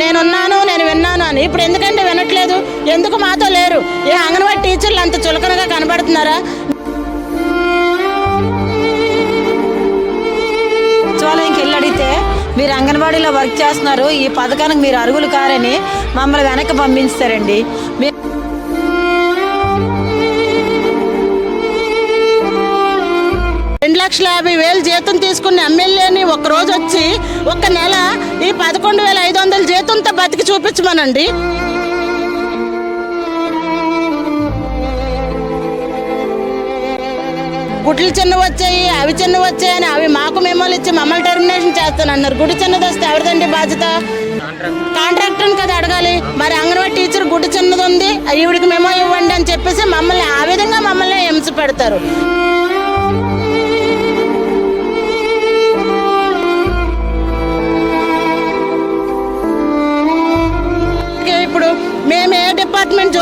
నేనున్నాను నేను విన్నాను అని. ఇప్పుడు ఎందుకంటే వినట్లేదు? ఎందుకు మాతో లేరు? ఏ అంగన్వాడీ టీచర్లు అంత చులకనగా కనబడుతున్నారా? సచివాలయంకి వెళ్ళి అడిగితే మీరు అంగన్వాడీలో వర్క్ చేస్తున్నారు ఈ పథకానికి మీరు అరుగులు కారని మమ్మల్ని వెనక్కి పంపించారండి మీరు లక్షల యాభై వేలు జీతం తీసుకున్న ఎమ్మెల్యేని ఒక రోజు వచ్చి ఒక నెల ఈ పదకొండు వేల ఐదు వందల జీతంతో బతికి చూపించమనండి. గుడ్లు చిన్న వచ్చాయి అవి చిన్న వచ్చాయని అవి మాకు మెమోలు ఇచ్చి మమ్మల్ని టెర్మినేషన్ చేస్తానన్నారు. గుడి చిన్నది వస్తే ఎవరిదండి బాధ్యత? కాంట్రాక్టర్ కదా అడగాలి. మరి అంగన్వాడీ టీచర్ గుడి చిన్నది ఉంది ఈవిడికి మెమో ఇవ్వండి అని చెప్పేసి మమ్మల్ని ఆ విధంగా మమ్మల్ని హింస పెడతారు.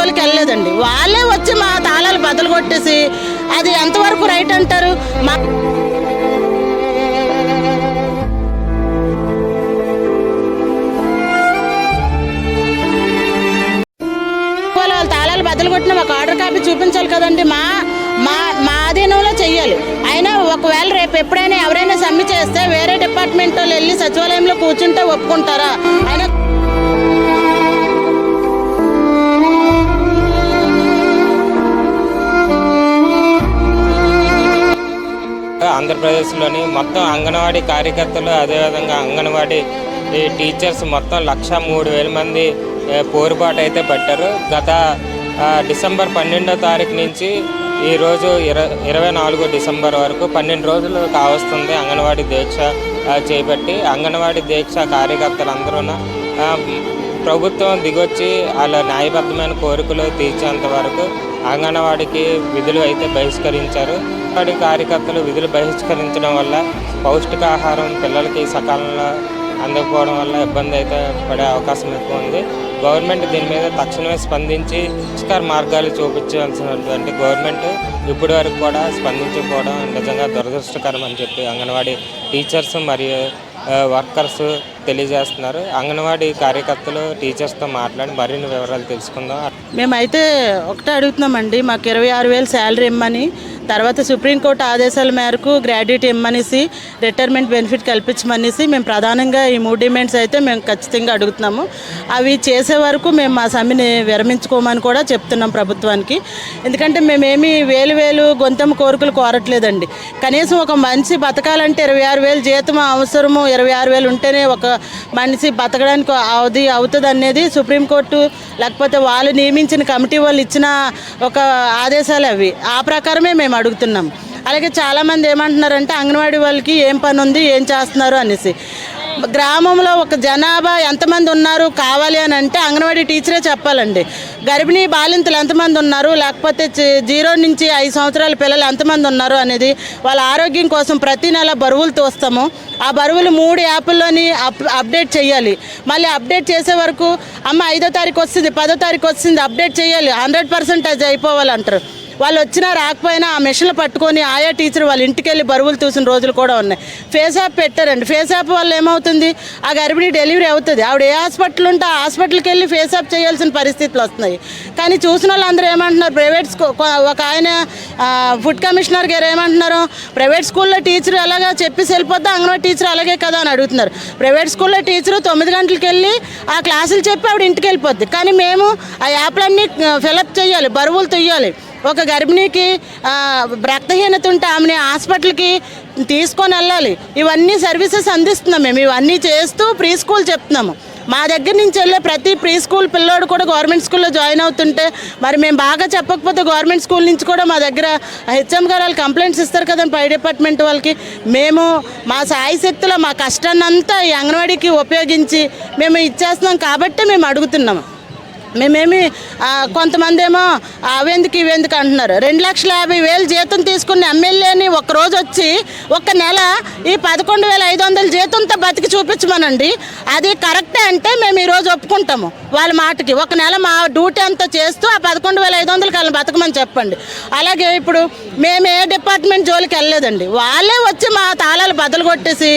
జోలికి వెళ్ళలేదండి. వాళ్ళే వచ్చి మా తాళాలు బదులు కొట్టేసి అది ఎంతవరకు రైట్ అంటారు? మా వాళ్ళ వాళ్ళ తాళాలు బదులు కొట్టిన మాకు ఆర్డర్ కాపీ చూపించాలి కదండి. మా మా మా అధీనంలో చెయ్యాలి. అయినా ఒకవేళ రేపు ఎప్పుడైనా ఎవరైనా సమ్మె చేస్తే వేరే డిపార్ట్మెంట్ వాళ్ళు వెళ్ళి సచివాలయంలో కూర్చుంటే ఒప్పుకుంటారా? అయినా ఆంధ్రప్రదేశ్లోని మొత్తం అంగన్వాడీ కార్యకర్తలు అదేవిధంగా అంగన్వాడీ ఈ టీచర్స్ మొత్తం లక్ష మూడు వేల మంది ఏ, పోరుబాటు అయితే పట్టారు. గత డిసెంబర్ పన్నెండో తారీఖు నుంచి ఈరోజు ఇర ఇరవై నాలుగు డిసెంబర్ వరకు పన్నెండు రోజులు కావస్తుంది అంగన్వాడీ దీక్ష చేపట్టి. అంగన్వాడీ దీక్ష కార్యకర్తలందరూ ప్రభుత్వం దిగొచ్చి వాళ్ళ న్యాయబద్ధమైన కోరికలు తీర్చేంత వరకు అంగన్వాడికి విధులు అయితే బహిష్కరించారు. అంగన్వాడీ కార్యకర్తలు విధులు బహిష్కరించడం వల్ల పౌష్టికాహారం పిల్లలకి సకాలంలో అందకపోవడం వల్ల ఇబ్బంది అయితే పడే అవకాశం ఎక్కువ ఉంది. గవర్నమెంట్ దీని మీద తక్షణమే స్పందించి పరిష్కార మార్గాలు చూపించాల్సినటువంటి గవర్నమెంట్ ఇప్పటి వరకు కూడా స్పందించకపోవడం నిజంగా దురదృష్టకరం అని చెప్పి అంగన్వాడీ టీచర్స్ మరియు వర్కర్స్ తెలియజేస్తున్నారు. అంగన్వాడీ కార్యకర్తలు టీచర్స్తో మాట్లాడి మరిన్ని వివరాలు తెలుసుకుందాం. మేమైతే ఒకటే అడుగుతున్నామండి మాకు ఇరవై ఆరు వేలు శాలరీ ఇమ్మని తర్వాత సుప్రీంకోర్టు ఆదేశాల మేరకు గ్రాడ్యుయేట్ ఇమ్మనేసి రిటైర్మెంట్ బెనిఫిట్ కల్పించమనేసి మేము ప్రధానంగా ఈ మూడు డిమాండ్స్ అయితే మేము ఖచ్చితంగా అడుగుతున్నాము. అవి చేసే వరకు మేము మా సమ్మెని విరమించుకోమని కూడా చెప్తున్నాం ప్రభుత్వానికి. ఎందుకంటే మేమేమి వేలు వేలు గొంతెమ్మ కోరికలు కోరట్లేదండి. కనీసం ఒక మనిషి బతకాలంటే ఇరవై ఆరు వేలు జీతం అవసరము ఇరవై ఆరు వేలు ఉంటేనే ఒక మనిషి బతకడానికి అది అవుతుంది అనేది సుప్రీంకోర్టు లేకపోతే వాళ్ళు నియమించిన కమిటీ వాళ్ళు ఇచ్చిన ఒక ఆదేశాలు అవి. ఆ ప్రకారమే మేము అడుగుతున్నాం. అలాగే చాలామంది ఏమంటున్నారంటే అంగన్వాడీ వాళ్ళకి ఏం పని ఉంది ఏం చేస్తున్నారు అనేసి. గ్రామంలో ఒక జనాభా ఎంతమంది ఉన్నారు కావాలి అని అంటే అంగన్వాడీ టీచరే చెప్పాలండి. గర్భిణీ బాలింతలు ఎంతమంది ఉన్నారు లేకపోతే జీరో నుంచి ఐదు సంవత్సరాల పిల్లలు ఎంతమంది ఉన్నారు అనేది వాళ్ళ ఆరోగ్యం కోసం ప్రతి నెల బరువులు తోస్తాము. ఆ బరువులు మూడు యాప్ల్లోని అప్ అప్డేట్ చేయాలి. మళ్ళీ అప్డేట్ చేసే వరకు అమ్మ ఐదో తారీఖు వస్తుంది పదో తారీఖు వస్తుంది అప్డేట్ చేయాలి. హండ్రెడ్ పర్సెంటేజ్ అయిపోవాలంటారు. వాళ్ళు వచ్చినా రాకపోయినా ఆ మిషన్లు పట్టుకొని ఆయా టీచర్ వాళ్ళ ఇంటికి వెళ్ళి బరువులు చూసిన రోజులు కూడా ఉన్నాయి. ఫేస్ యాప్ పెట్టారండి. ఫేస్ యాప్ వల్ల ఏమవుతుంది? ఆ గర్భిణి డెలివరీ అవుతుంది. ఆవిడ ఏ హాస్పిటల్ ఉంటే ఆ హాస్పిటల్కి వెళ్ళి ఫేస్ యాప్ చేయాల్సిన పరిస్థితులు వస్తున్నాయి. కానీ చూసిన వాళ్ళందరూ ఏమంటున్నారు? ప్రైవేట్ స్కూల్ ఒక ఆయన ఫుడ్ కమిషనర్ గారు ఏమంటున్నారు? ప్రైవేట్ స్కూల్లో టీచర్ ఎలాగా చెప్పేసి వెళ్ళిపోద్దా అంగన్వాడీ టీచర్ అలాగే కదా అని అడుగుతున్నారు. ప్రైవేట్ స్కూల్లో టీచరు తొమ్మిది గంటలకు వెళ్ళి ఆ క్లాసులు చెప్పి ఆవిడ ఇంటికి వెళ్ళిపోద్ది. కానీ మేము ఆ యాప్లన్నీ ఫిలప్ చేయాలి. బరువులు తీయాలి ఒక గర్భిణీకి రక్తహీనత ఉంటే ఆమెని హాస్పిటల్కి తీసుకొని వెళ్ళాలి. ఇవన్నీ సర్వీసెస్ అందిస్తున్నాం మేము. ఇవన్నీ చేస్తూ ప్రీ స్కూల్ చెప్తున్నాము. మా దగ్గర నుంచి వెళ్ళే ప్రతి ప్రీ స్కూల్ పిల్లోడు కూడా గవర్నమెంట్ స్కూల్లో జాయిన్ అవుతుంటే మరి మేము బాగా చెప్పకపోతే గవర్నమెంట్ స్కూల్ నుంచి కూడా మా దగ్గర హెచ్ఎం గారు వాళ్ళు కంప్లైంట్స్ ఇస్తారు కదండి పై డిపార్ట్మెంట్ వాళ్ళకి. మేము మా సాయి శక్తిలో మా కష్టాన్ని అంతా ఈ అంగన్వాడీకి ఉపయోగించి మేము ఇచ్చేస్తున్నాం కాబట్టి మేము అడుగుతున్నాము. మేమేమి ఆ, కొంతమంది ఏమో అవెందుకు ఇవెందుకు అంటున్నారు. రెండు లక్షల యాభై వేలు జీతం తీసుకున్న ఎమ్మెల్యేని ఒక రోజు వచ్చి ఒక నెల ఈ పదకొండు వేల ఐదు వందల జీతంతో బతికి చూపించమనండి. అది కరెక్టే అంటే మేము ఈరోజు ఒప్పుకుంటాము వాళ్ళ మాటకి. ఒక నెల మా డ్యూటీ అంతా చేస్తూ ఆ పదకొండు వేల ఐదు వందలకి వాళ్ళని బతకమని చెప్పండి. అలాగే ఇప్పుడు మేము ఏ డిపార్ట్మెంట్ జోలికి వెళ్ళలేదండి. వాళ్ళే వచ్చి మా తాళాలు బద్దలు కొట్టేసి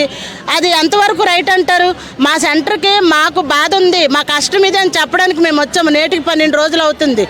అది ఎంతవరకు రైట్ అంటారు? మా సెంటర్కి మాకు బాధ ఉంది మా కష్టం ఇది అని చెప్పడానికి మేము వచ్చాము. నేటికి పన్నెండు రోజులు అవుతుంది.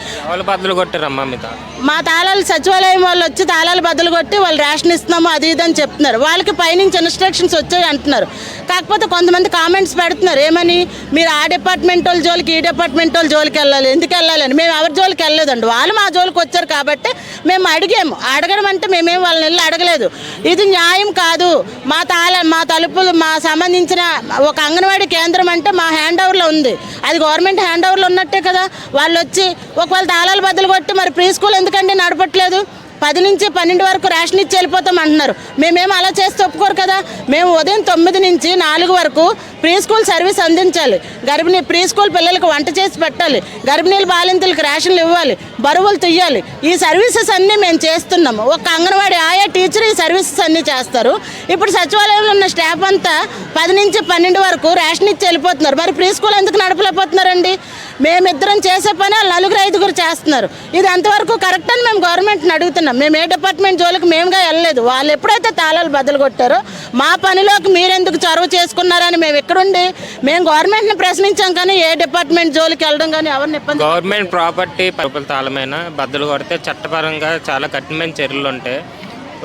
మా తాళాలు సచివాలయం వాళ్ళు వచ్చి తాళాలు బదులు కొట్టి వాళ్ళు రేషన్ ఇస్తున్నాము అది ఇది అని చెప్తున్నారు. వాళ్ళకి పైనుంచి ఇన్స్ట్రక్షన్స్ వచ్చాయి అంటున్నారు. కాకపోతే కొంతమంది కామెంట్స్ పెడుతున్నారు. ఏమని? మీరు ఆ డిపార్ట్మెంట్ వాళ్ళ జోలికి ఈ డిపార్ట్మెంట్ వాళ్ళ జోలికి వెళ్ళాలి ఎందుకు వెళ్ళాలని మేము ఎవరి జోలికి వెళ్ళలేదండి. వాళ్ళు మా జోలికి వచ్చారు కాబట్టి మేము అడిగాము. అడగడం అంటే మేమేం వాళ్ళని వెళ్ళి అడగలేదు. ఇది న్యాయం కాదు. మా తాళ మా తలుపులు మా సంబంధించిన ఒక అంగన్వాడీ కేంద్రం అంటే మా హ్యాండ్ ఓవర్లో ఉంది. అది గవర్నమెంట్ హ్యాండ్ ఓవర్లో ఉన్నట్టే కదా. వాళ్ళు వచ్చి ఒకవేళ తాళాలు బద్దలు కొట్టి మరి ప్రీ స్కూల్ ఎందుకండి నడపట్లేదు? పది నుంచి పన్నెండు వరకు రేషన్ ఇచ్చి వెళ్ళిపోతాం అంటున్నారు. మేమేం అలా చేస్తే ఒప్పుకోరు కదా? మేము ఉదయం తొమ్మిది నుంచి నాలుగు వరకు ప్రీ స్కూల్ సర్వీస్ అందించాలి. గర్భిణీ ప్రీ స్కూల్ పిల్లలకు వంట చేసి పెట్టాలి. గర్భిణీలు బాలింతలకు రేషన్లు ఇవ్వాలి. బరువులు తీయాలి. ఈ సర్వీసెస్ అన్నీ మేము చేస్తున్నాము. ఒక అంగన్వాడీ ఆయా టీచర్ ఈ సర్వీసెస్ అన్నీ చేస్తారు. ఇప్పుడు సచివాలయంలో ఉన్న స్టాఫ్ అంతా పది నుంచి పన్నెండు వరకు రేషన్ ఇచ్చి వెళ్ళిపోతున్నారు. మరి ప్రీ స్కూల్ ఎందుకు నడపలేకపోతున్నారండి? మేమిద్దరం చేసే పని వాళ్ళు నలుగురు ఐదుగురు చేస్తున్నారు. ఇది అంతవరకు కరెక్ట్ అని మేము గవర్నమెంట్ని అడుగుతున్నాం. మేము ఏ డిపార్ట్మెంట్ జోలికి మేముగా వెళ్ళలేదు. వాళ్ళు ఎప్పుడైతే తాళాలు బద్దలు కొట్టారో మా పనిలోకి మీరెందుకు చొరవ చేసుకున్నారని మేము ఎక్కడుండి మేము గవర్నమెంట్ని ప్రశ్నించాం కానీ ఏ డిపార్ట్మెంట్ జోలికి వెళ్ళడం కానీ ఎవరిని ఇబ్బంది గవర్నమెంట్ ప్రాపర్టీ పరుపుల తాళమైన బద్దలు కొడితే చట్టపరంగా చాలా కఠినమైన చర్యలు ఉంటాయి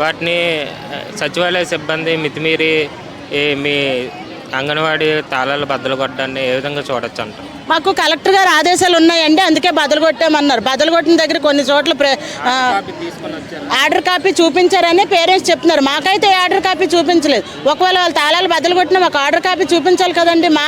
వాటిని సచివాలయ సిబ్బంది మితిమీరి మీ అంగన్వాడీ తాళాలు బద్దలు కొట్టడాన్ని ఏ విధంగా చూడొచ్చు అంటారు? మాకు కలెక్టర్ గారు ఆదేశాలు ఉన్నాయండి అందుకే బదులు కొట్టామన్నారు. బదులు కొట్టిన దగ్గర కొన్ని చోట్ల ఆర్డర్ కాపీ చూపించారని పేరెంట్స్ చెప్తున్నారు. మాకైతే ఆర్డర్ కాపీ చూపించలేదు. ఒకవేళ వాళ్ళు తాళాలు బదులు కొట్టినా మాకు ఆర్డర్ కాపీ చూపించాలి కదండి మా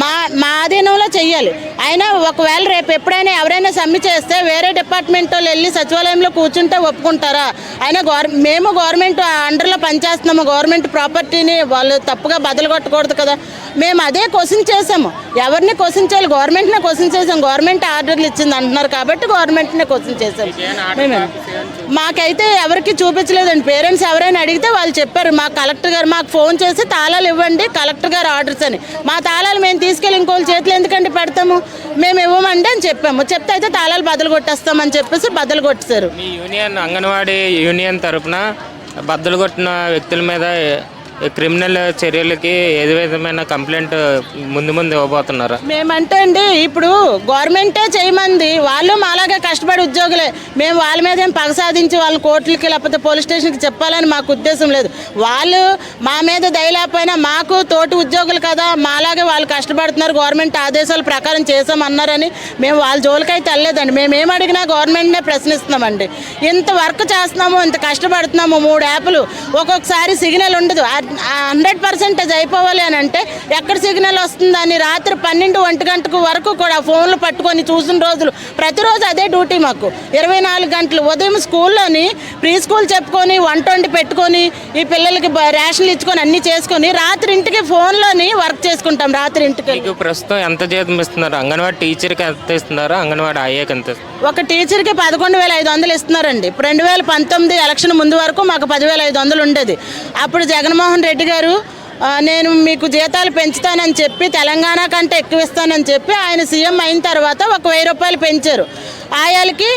మా మా ఆధీనంలో చెయ్యాలి. అయినా ఒకవేళ రేపు ఎప్పుడైనా ఎవరైనా సమ్మె చేస్తే వేరే డిపార్ట్మెంట్ వాళ్ళు వెళ్ళి సచివాలయంలో కూర్చుంటే ఒప్పుకుంటారా? అయినా గవర్ మేము గవర్నమెంట్ అండర్లో పనిచేస్తున్నాము. గవర్నమెంట్ ప్రాపర్టీని వాళ్ళు తప్పుగా బదులు కొట్టకూడదు కదా. మేము అదే క్వశ్చన్ చేసాము. ఎవరిని క్వశ్చన్ చేయాలి? గవర్నమెంట్నే క్వశ్చన్ చేసాం. గవర్నమెంట్ ఆర్డర్లు ఇచ్చింది అంటున్నారు కాబట్టి గవర్నమెంట్నే క్వశ్చన్ చేసాం. మేము. మాకైతే ఎవరికి చూపించలేదండి. పేరెంట్స్ ఎవరైనా అడిగితే వాళ్ళు చెప్పారు. మా కలెక్టర్ గారు మాకు ఫోన్ చేసి తాళాలు ఇవ్వండి కలెక్టర్ గారు ఆర్డర్స్ అని. మా తాళాలు మేము తీసుకెళ్ళి ఇంకోళ్ళ చేతులు ఎందుకండి పెడతాము? మేము ఇవ్వమండి అని చెప్పాము. చెప్తే అయితే తాళాలు బదులు కొట్టేస్తామని చెప్పేసి బదులు కొట్టేశారు యూనియన్ అంగన్వాడీ యూనియన్ తరపున బద్దలు కొట్టిన వ్యక్తుల మీద క్రిమినల్ చర్యలకి ఏ విధమైన కంప్లైంట్ ముందు ముందు ఇవ్వబోతున్నారా? మేమంటే అండి ఇప్పుడు గవర్నమెంటే చేయమంది. వాళ్ళు మాలాగే కష్టపడి ఉద్యోగులే. మేము వాళ్ళ మీద ఏం పగ సాధించి వాళ్ళ కోర్టులకి లేకపోతే పోలీస్ స్టేషన్కి చెప్పాలని మాకు ఉద్దేశం లేదు. వాళ్ళు మా మీద దయలేకపోయినా మాకు తోటి ఉద్యోగులు కదా మాలాగే వాళ్ళు కష్టపడుతున్నారు. గవర్నమెంట్ ఆదేశాల ప్రకారం చేసామన్నారని మేము వాళ్ళ జోలికైతే వెళ్ళలేదండి. మేము ఏం అడిగినా గవర్నమెంట్నే ప్రశ్నిస్తున్నామండి. ఇంత వర్క్ చేస్తున్నాము ఇంత కష్టపడుతున్నాము మూడు యాప్లు. ఒక్కొక్కసారి సిగ్నల్ ఉండదు. హండ్రెడ్ పర్సెంటేజ్ అయిపోవాలి అని అంటే ఎక్కడ సిగ్నల్ వస్తుందని రాత్రి పన్నెండు ఒంటి గంటకు వరకు కూడా ఫోన్లు పట్టుకొని చూసిన రోజులు. ప్రతిరోజు అదే డ్యూటీ మాకు. ఇరవై నాలుగు గంటలు ఉదయం స్కూల్లోని ప్రీ స్కూల్ చెప్పుకొని వంట వండి పెట్టుకొని ఈ పిల్లలకి రేషన్లు ఇచ్చుకొని అన్ని చేసుకొని రాత్రి ఇంటికి ఫోన్లోని వర్క్ చేసుకుంటాం రాత్రి ఇంటికి. ప్రస్తుతం ఎంత జీతం ఇస్తున్నారు? అంగన్వాడీ టీచర్కి ఎంత ఇస్తున్నారు? అంగన్వాడీ అయ్యాకి ఎంత ఇస్తున్నారు? ఒక టీచర్కి పదకొండు వేల ఐదు వందలు ఇస్తున్నారండి. రెండు వేల పంతొమ్మిది ఎలక్షన్ ముందు వరకు మాకు పదివేల ఐదు వందలు ఉండేది. అప్పుడు జగన్మోహన్ రెడ్డి గారు నేను మీకు జీతాలు పెంచుతానని చెప్పి తెలంగాణ కంటే ఎక్కువ ఇస్తానని చెప్పి ఆయన సీఎం అయిన తర్వాత ఒక వెయ్యి రూపాయలు పెంచారు. ఆయాలకి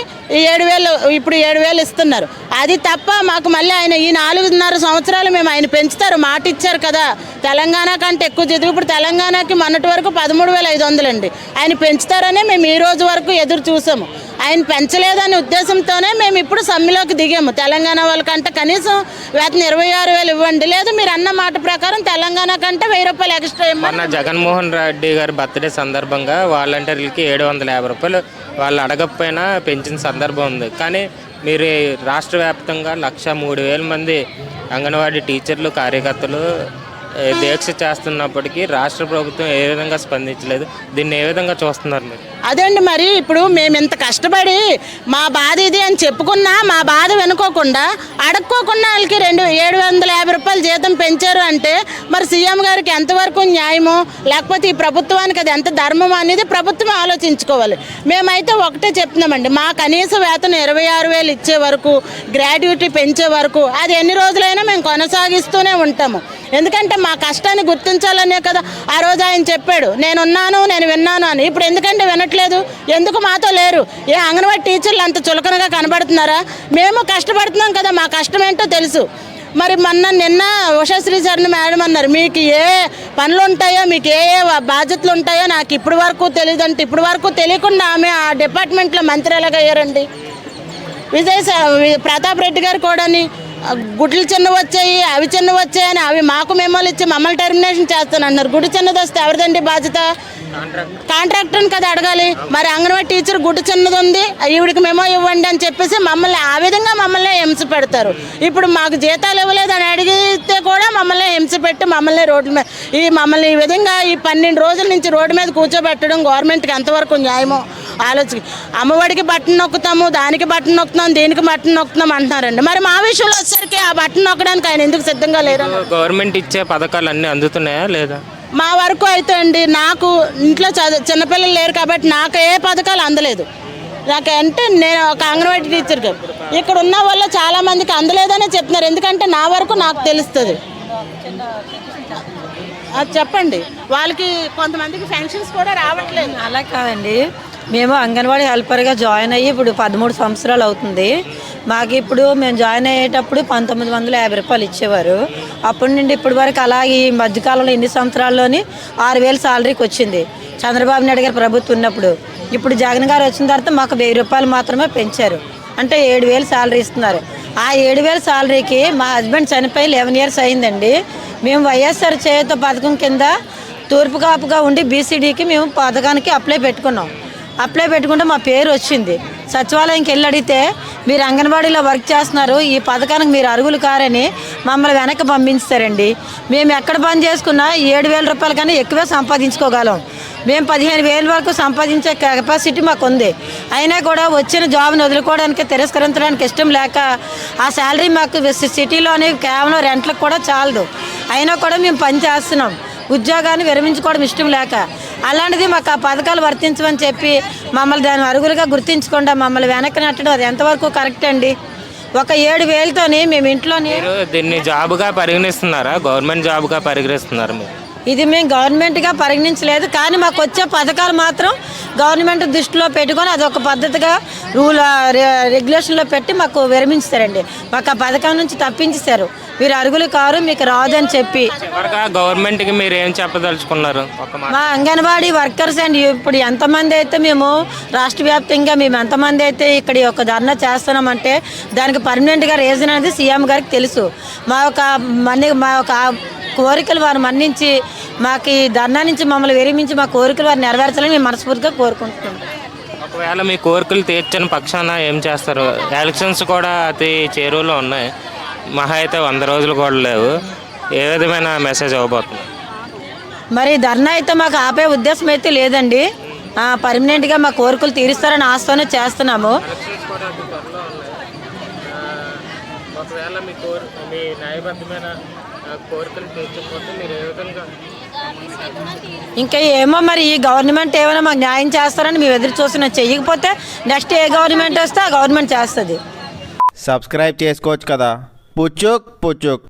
ఏడు వేలు ఇప్పుడు ఏడు వేలు ఇస్తున్నారు. అది తప్ప మాకు మళ్ళీ ఆయన ఈ నాలుగున్నర సంవత్సరాలు మేము ఆయన పెంచుతారు మాట ఇచ్చారు కదా. తెలంగాణ కంటే ఎక్కువ చదువు ఇప్పుడు తెలంగాణకి మొన్నటి వరకు పదమూడు వేల ఐదు వందలండి. ఆయన పెంచుతారనే మేము ఈ రోజు వరకు ఎదురు చూసాము. ఆయన పెంచలేదనే ఉద్దేశంతోనే మేము ఇప్పుడు సమ్మెలోకి దిగాము. తెలంగాణ వాళ్ళకంటే కనీసం వేతన ఇరవై ఆరు వేలు ఇవ్వండి. లేదు మీరు అన్న మాట ప్రకారం తెలంగాణ కంటే వెయ్యి రూపాయలు ఎక్స్ట్రా ఇవ్వండి జగన్మోహన్ రెడ్డి గారి బర్త్డే సందర్భంగా వాలంటీర్లకి ఏడు వందల యాభై రూపాయలు వాళ్ళు అడగకపోయినా పెంచిన సందర్భం ఉంది. కానీ మీరు రాష్ట్ర వ్యాప్తంగా లక్ష మూడు వేల మంది అంగన్వాడీ టీచర్లు కార్యకర్తలు దీక్ష చేస్తున్నప్పటికీ రాష్ట్ర ప్రభుత్వం ఏ విధంగా స్పందించలేదు. దీన్ని ఏ విధంగా చూస్తున్నారు మీరు? అదండి మరి ఇప్పుడు మేము ఇంత కష్టపడి మా బాధ ఇది అని చెప్పుకున్నా మా బాధ వినుకోకుండా అడుక్కోకుండా వాళ్ళకి రెండు ఏడు వందల యాభై రూపాయలు జీతం పెంచారు అంటే మరి సీఎం గారికి ఎంతవరకు న్యాయమో లేకపోతే ఈ ప్రభుత్వానికి అది ఎంత ధర్మం అనేది ప్రభుత్వం ఆలోచించుకోవాలి. మేమైతే ఒకటే చెప్తున్నామండి మా కనీస వేతనం ఇరవై ఆరు వేలు ఇచ్చే వరకు గ్రాడ్యుటీ పెంచే వరకు అది ఎన్ని రోజులైనా మేము కొనసాగిస్తూనే ఉంటాము. ఎందుకంటే మా కష్టాన్ని గుర్తించాలనే కదా ఆ రోజు ఆయన చెప్పాడు నేనున్నాను నేను విన్నాను అని. ఇప్పుడు ఎందుకంటే వినట్లేదు? ఎందుకు మాతో లేరు? ఏ అంగన్వాడీ టీచర్లు అంత చులకనగా కనబడుతున్నారా? మేము కష్టపడుతున్నాం కదా మా కష్టం ఏంటో తెలుసు. మరి మొన్న నిన్న ఉషాశ్రీ సార్ని మేడం అన్నారు మీకు ఏ పనులు ఉంటాయో మీకు ఏ ఏ బాధ్యతలు ఉంటాయో నాకు ఇప్పటి వరకు తెలియదు అంటే ఇప్పటి వరకు తెలియకుండా ఆమె ఆ డిపార్ట్మెంట్లో మంత్రి ఎలాగయ్యారండి? విజయ్ ప్రతాప్ రెడ్డి గారు కూడాని గుడ్లు చిన్న వచ్చాయి అవి చిన్న వచ్చాయని అవి మాకు మిమ్మల్ని ఇచ్చి మమ్మల్ని టెర్మినేషన్ చేస్తాను అన్నారు. గుడి చిన్నది వస్తే ఎవరిదండి బాధ్యత? కాంట్రాక్టర్ని కదా అడగాలి. మరి అంగన్వాడీ టీచర్ గుడ్డు చిన్నది ఉంది ఈవిడికి మేమో ఇవ్వండి అని చెప్పేసి మమ్మల్ని ఆ విధంగా మమ్మల్ని హింస పెడతారు. ఇప్పుడు మాకు జీతాలు ఇవ్వలేదు అని అడిగితే కూడా మమ్మల్ని హింస పెట్టి మమ్మల్ని రోడ్ల మీద ఈ మమ్మల్ని ఈ విధంగా ఈ పన్నెండు రోజుల నుంచి రోడ్డు మీద కూర్చోబెట్టడం గవర్నమెంట్కి ఎంతవరకు న్యాయమో? ఆలోచి అమ్మఒడికి బట్టన్ నొక్కుతాము దానికి బట్టన్ నొక్కుతాం దీనికి బట్టన్ నొక్కుతాం అంటున్నారండి. మరి మా విషయంలో వచ్చేసరికి ఆ బట్టన్ నొక్కడానికి ఆయన ఎందుకు సిద్ధంగా లేరు గవర్నమెంట్ ఇచ్చే పథకాలు అన్నీ అందుతున్నాయా లేదా? మా వరకు అయితే అండి నాకు ఇంట్లో చదువు చిన్నపిల్లలు లేరు కాబట్టి నాకు ఏ పథకాలు అందలేదు. నాకు అంటే నేను ఒక అంగన్వాడీ టీచర్గా ఇక్కడ ఉన్న వాళ్ళు చాలా మందికి అందలేదనే చెప్తున్నారు. ఎందుకంటే నా వరకు నాకు తెలుస్తుంది. అది చెప్పండి. వాళ్ళకి కొంతమందికి ఫంక్షన్స్ కూడా రావట్లేదు. అలా కాదండి. మేము అంగన్వాడీ హెల్పర్గా జాయిన్ అయ్యి ఇప్పుడు పదమూడు సంవత్సరాలు అవుతుంది. మాకు ఇప్పుడు మేము జాయిన్ అయ్యేటప్పుడు పంతొమ్మిది వందల యాభై రూపాయలు ఇచ్చేవారు. అప్పటి నుండి ఇప్పటి వరకు అలాగే ఈ మధ్యకాలంలో ఎన్ని సంవత్సరాల్లోని ఆరు వేలు సాలరీకి వచ్చింది. చంద్రబాబు నాయుడు గారు ప్రభుత్వం ఉన్నప్పుడు. ఇప్పుడు జగన్ గారు వచ్చిన తర్వాత మాకు వెయ్యి రూపాయలు మాత్రమే పెంచారు. అంటే ఏడు వేలు సాలరీ ఇస్తున్నారు. ఆ ఏడు వేల సాలరీకి మా హస్బెండ్ చనిపోయి లెవెన్ ఇయర్స్ అయిందండి. మేము వైఎస్ఆర్ చేత పథకం కింద తూర్పు కాపుగా ఉండి బీసీడీకి మేము పథకానికి అప్లై పెట్టుకున్నాం. అప్లై పెట్టుకుంటే మా పేరు వచ్చింది. సచివాలయంకి వెళ్ళి అడిగితే మీరు అంగన్వాడీలో వర్క్ చేస్తున్నారు ఈ పథకానికి మీరు అరుగులు కారని మమ్మల్ని వెనక్కి పంపించారండి. మేము ఎక్కడ పని చేసుకున్నా ఏడు వేల రూపాయల కన్నా ఎక్కువే సంపాదించుకోగలం. మేము పదిహేను వేల వరకు సంపాదించే కెపాసిటీ మాకు ఉంది అయినా కూడా వచ్చిన జాబ్ని వదులుకోవడానికి తిరస్కరించడానికి ఇష్టం లేక ఆ శాలరీ మాకు సిటీలోని కేవలం రెంట్లకు కూడా చాలదు. అయినా కూడా మేము పని చేస్తున్నాం. ఉద్యోగాన్ని విరమించుకోవడం ఇష్టం లేక అలాంటిది మాకు ఆ పథకాలు వర్తించమని చెప్పి మమ్మల్ని దాని అరుగులుగా గుర్తించకుండా మమ్మల్ని వెనక్కి నెట్టడం అది ఎంతవరకు కరెక్ట్ అండి? ఒక ఏడు వేలతోని మేము ఇంట్లోని దీన్ని జాబ్గా పరిగణిస్తున్నారా? గవర్నమెంట్ జాబ్గా పరిగణిస్తున్నారు మీరు? ఇది మేము గవర్నమెంట్గా పరిగణించలేదు కానీ మాకు వచ్చే పథకాలు మాత్రం గవర్నమెంట్ దృష్టిలో పెట్టుకొని అది ఒక పద్ధతిగా రూల్ రెగ్యులేషన్లో పెట్టి మాకు విరమించారండి. మాకు ఆ పథకం నుంచి తప్పించేశారు. మీరు అరుగులు కారు మీకు రాదు అని చెప్పి. గవర్నమెంట్కి మీరు ఏం చెప్పదలుచుకున్నారు? ఒక మా అంగన్వాడీ వర్కర్స్ అండ్ ఇప్పుడు ఎంతమంది అయితే మేము రాష్ట్ర వ్యాప్తంగా మేము ఎంతమంది అయితే ఇక్కడ యొక్క ధర్నా చేస్తున్నామంటే దానికి పర్మనెంట్గా రీజన్ అనేది సీఎం గారికి తెలుసు. మా యొక్క మన్ని మా యొక్క కోరికలు వారు మన్నించి మాకు ఈ ధర్నా నుంచి మమ్మల్ని విరమించి మా కోరికలు వారు నెరవేర్చాలని మేము మనస్ఫూర్తిగా కోరుకుంటున్నాం. ఒకవేళ మీ కోరికలు తీర్చని పక్షాన ఏం చేస్తారు? ఎలక్షన్స్ కూడా అతి చేరువలో ఉన్నాయి. మహా అయితే వంద రోజులు కూడా లేవు. ఏ విధమైన మెసేజ్ అవ్వబోతుంది మరి ధర్నా అయితే మాకు ఆపే ఉద్దేశం అయితే లేదండి. పర్మనెంట్గా మా కోరికలు తీరుస్తారని ఆశతోనే చేస్తున్నాము. ఒకవేళ మీ కోరి మీ న్యాయబద్ధమైన కోరికలు తీర్చకపోతే మీరు ఏ విధంగా? ఇంకా ఏమో మరి ఈ గవర్నమెంట్ ఏమైనా మాకు న్యాయం చేస్తారని మేము ఎదురు చూస్తున్నాం. చెయ్యకపోతే నెక్స్ట్ ఏ గవర్నమెంట్ వస్తే ఆ గవర్నమెంట్ చేస్తుంది. సబ్స్క్రైబ్ చేసుకోవచ్చు కదా. పుచ్చుక్ పుచ్చుక్.